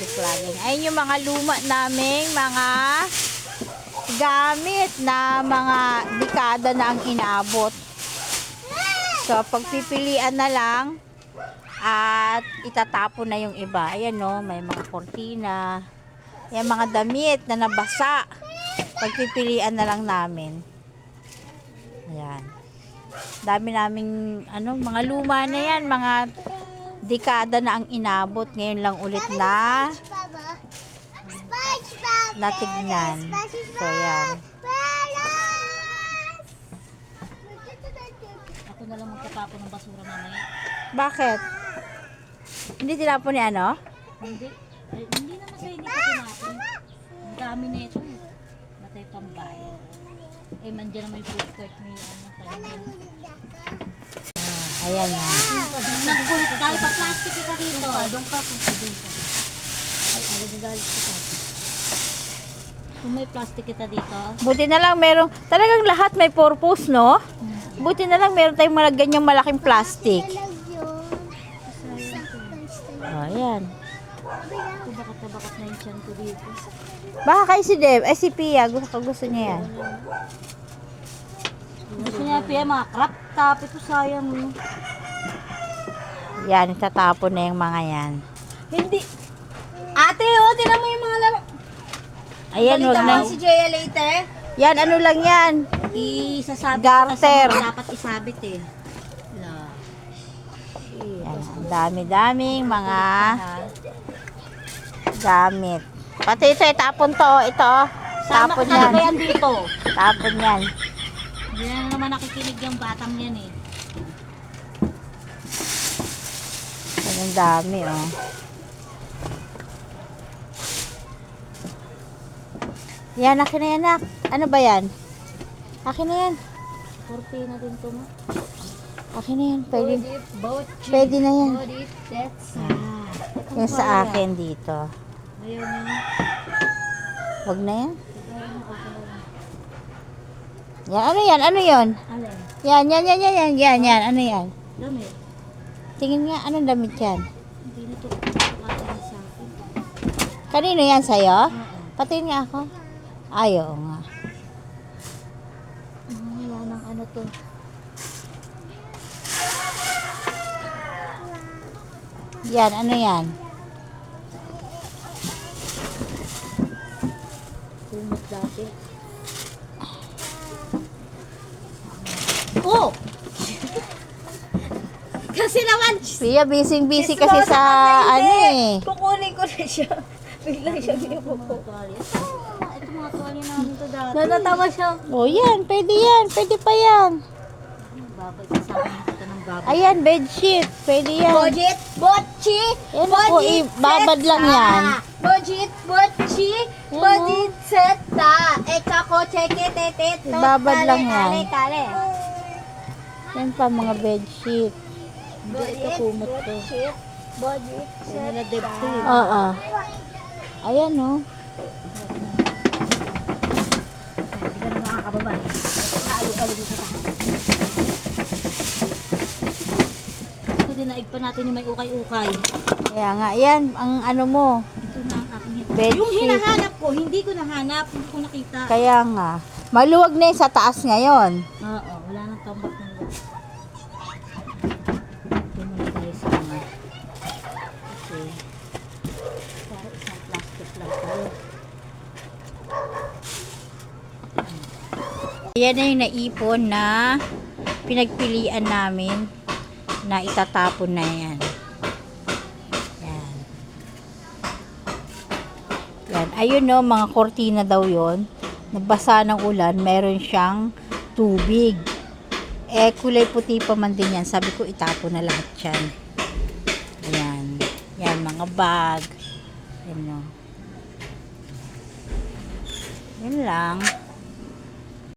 public vlogging. Ayun yung mga luma naming mga gamit na mga dekada na ang inaabot. So, pagpipilian na lang at itatapon na yung iba. Ayan no, may mga kortina. Ayan mga damit na nabasa. Pagpipilian na lang namin. Ayan. Dami naming ano, mga luma na yan, mga dekada na ang inabot. Ngayon lang ulit na natignan. So, yan. Ako na lang magtatapon ng basura mamaya. Bakit? Hindi tinapon ni ano? Hindi. Eh, hindi naman sa hindi ko tinapon. Ang dami na ito. Matay tambay. Eh, mandyan naman yung food court ni ano. Kainin. Ayan na. Nagkulit dahil pa plastic kita dito. Doon ka, punta doon ka. Ay, ay, nagalit kita. Kung may plastic kita dito, Buti na lang merong, talagang lahat may purpose, no? Buti na lang meron tayong mga ganyang malaking plastic. Oh, ayan. Baka kay si Dev, eh si Pia, gusto, gusto niya yan. Gusto niya, Pia, mga crop top. Ito sayang. eh. Yan, itatapon na yung mga yan. Hindi. Ate, oh, tinan mo yung mga laro. Ayan, wag na. Si Jaya later. Yan, ano lang yan? Isasabit Garter. kasi dapat isabit eh. La. Yan, ang dami-daming mga gamit. Pati ito, itapon to, ito. Sama Tapon yan. yan dito? Tapon yan. Hindi na naman nakikinig yung batang yan eh. Ang dami, oh. Yan, akin na yan, nak. Ano ba yan? Akin na yan. Kortina din to mo. Akin na yan. Pwede, pwede na yan. That's Yan sa akin dito. Ayaw na yun. Wag na yan. Yan, ano yan? Ano yan? Alin? Yan, yan, yan, yan, yan, yan, yan. Ano yan? Damit. Tingin nga, anong damit yan? Hindi na to kakatay sa akin. Kanino yan sa'yo? Oo. Patingin nga ako. Ay, oo nga. Ah, Wala nang ano to. Yan, ano yan? Kumot dati. Oh! Kasi naman, Pia, busy-busy kasi sa ano eh. Kukunin ko na siya. Biglang siya tuwalya. Ah, ito mga tuwalya namin to dati. Natatawa siya. O yan, pwede yan. Pwede pa yan. Babay ka sa akin dito ng babay. Ayan, bedsheet. Pwede yan. Bojit, Botchi, Yan ako, ibabad lang yan. Bojit, Botchi, Yan, Bojit, Seta. Eka ko, cheke, tete, tot, Ibabad lang yan. kale, kale. Yan pa mga bedsheet. Hindi, ito kumot to. To eh. Oo. Ayan oh. Hindi ka na makakababa. Alo-alo dito ka. Ito dinaig pa natin yung may ukay-ukay. Kaya nga, yan. Ang ano mo. Ito na ang aking. Bedsheet. Yung hinahanap ko, hindi ko nahanap, hindi ko nakita. Kaya nga. Maluwag na yung sa taas ngayon. Oo, wala nang tambak ng gas. Ito muna tayo sa mga. Okay. Para isang plastic lang tayo. Yan na yung naipon na pinagpilian namin na itatapon na yan. Yan. Yan. Ayun no, mga kortina daw yon Nagbasa ng ulan, meron siyang tubig. Eh, kulay puti pa man din yan. Sabi ko, itapon na lahat yan. Yan. Yan, mga bag. Yan no. Yan lang.